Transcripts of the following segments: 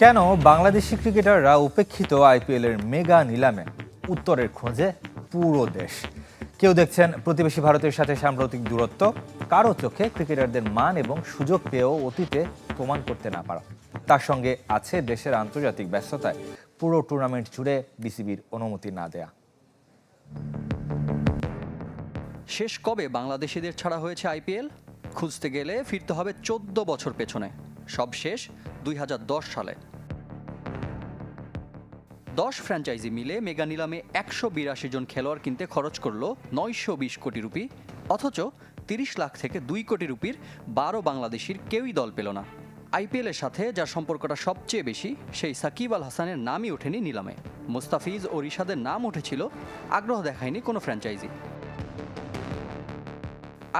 কেন বাংলাদেশি ক্রিকেটাররা উপেক্ষিত আইপিএলের মেগা নিলামে উত্তরের খোঁজে পুরো দেশ? কেউ দেখছেন প্রতিবেশী ভারতের সাথে সাম্প্রতিক দূরত্ব? কারও চোখে ক্রিকেটারদের মান এবং সুযোগ পেয়েও অতীতে প্রমাণ করতে না পারা। তার সঙ্গে আছে দেশের আন্তর্জাতিক ব্যস্ততায় পুরো টুর্নামেন্ট জুড়ে বিসিবির অনুমতি না দেয়া। শেষ কবে বাংলাদেশিদের ছাড়া হয়েছে আইপিএল? খুঁজতে গেলে ফিরতে হবে চোদ্দ বছর পেছনে। সব শেষ দুই হাজার দশ সালে। দশ ফ্র্যাঞ্চাইজি মিলে মেগা নিলামে একশো বিরাশি জন খেলোয়াড় কিনতে খরচ করল নয়শো বিশ কোটি রুপি। অথচ তিরিশ লাখ থেকে দুই কোটি রুপির বারো বাংলাদেশির কেউই দল পেল না। আইপিএলের সাথে যার সম্পর্কটা সবচেয়ে বেশি, সেই সাকিব আল হাসানের নামই ওঠেনি নিলামে। মুস্তাফিজ ও রিশাদের নাম উঠেছিল, আগ্রহ দেখায়নি কোনো ফ্র্যাঞ্চাইজি।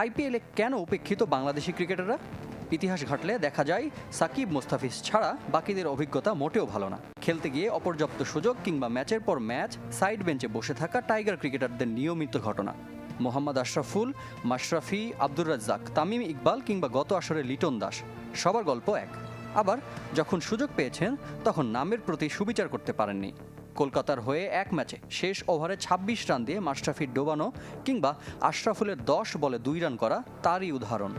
আইপিএলে কেন উপেক্ষিত বাংলাদেশি ক্রিকেটাররা? ইতিহাস ঘাটলে দেখা যায়, সাকিব মোস্তাফিজ ছাড়া বাকিদের অভিজ্ঞতা মোটেও ভালো না। খেলতে গিয়ে অপর্যাপ্ত সুযোগ কিংবা ম্যাচের পর ম্যাচ, সাইড বেঞ্চে বসে থাকা টাইগার ক্রিকেটারদের নিয়মিত ঘটনা। মোহাম্মদ আশরাফুল, মাশরাফি, আব্দুর রাজ্জাক, তামিম ইকবাল কিংবা গত আসরে লিটন দাস, সবার গল্প এক। আবার যখন সুযোগ পেয়েছেন, তখন নামের প্রতি সুবিচার করতে পারেননি। কলকাতার হয়ে এক ম্যাচে শেষ ওভারে ২৬ রান দিয়ে মাশরাফির ডোবানো কিংবা আশরাফুলের দশ বলে দুই রান করা তারই উদাহরণ।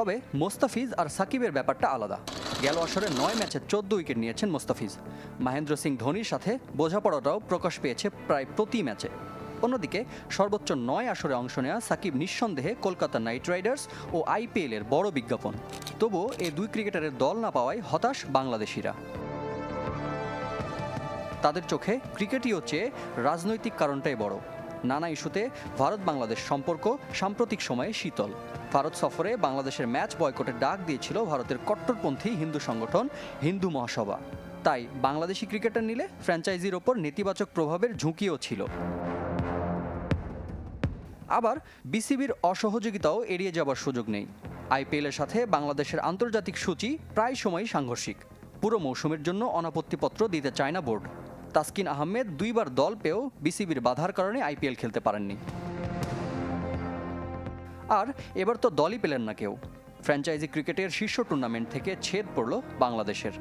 তবে মোস্তাফিজ আর সাকিবের ব্যাপারটা আলাদা। গেল আসরে নয় ম্যাচে চোদ্দ উইকেট নিয়েছেন মোস্তাফিজ। মহেন্দ্র সিং ধোনির সাথে বোঝাপড়াটাও প্রকাশ পেয়েছে প্রায় প্রতি ম্যাচে। অন্যদিকে সর্বোচ্চ নয় আসরে অংশ নেওয়া সাকিব নিঃসন্দেহে কলকাতা নাইট রাইডার্স ও আইপিএলের বড় বিজ্ঞাপন। তবুও এই দুই ক্রিকেটারের দল না পাওয়ায় হতাশ বাংলাদেশিরা। তাদের চোখে ক্রিকেটীয় চেয়ে রাজনৈতিক কারণটাই বড়। নানা ইস্যুতে ভারত বাংলাদেশ সম্পর্ক সাম্প্রতিক সময়ে শীতল। ভারত সফরে বাংলাদেশের ম্যাচ বয়কটের ডাক দিয়েছিল ভারতের কট্টরপন্থী হিন্দু সংগঠন হিন্দু মহাসভা। তাই বাংলাদেশি ক্রিকেটার নিলে ফ্র্যাঞ্চাইজির ওপর নেতিবাচক প্রভাবের ঝুঁকিও ছিল। আবার বিসিবির অসহযোগিতাও এড়িয়ে যাবার সুযোগ নেই। আইপিএলের সাথে বাংলাদেশের আন্তর্জাতিক সূচি প্রায় সময়ই সাংঘর্ষিক। পুরো মৌসুমের জন্য অনাপত্তিপত্র দিতে চায় না বোর্ড। তাসকিন আহমেদ দুইবার দল পেয়েও বিসিবির বাধার কারণে আইপিএল খেলতে পারেননি। আর এবার তো দলই পেলেন না কেউ। ফ্র্যাঞ্চাইজি ক্রিকেটের শীর্ষ টুর্নামেন্ট থেকে ছেদ পড়ল বাংলাদেশের।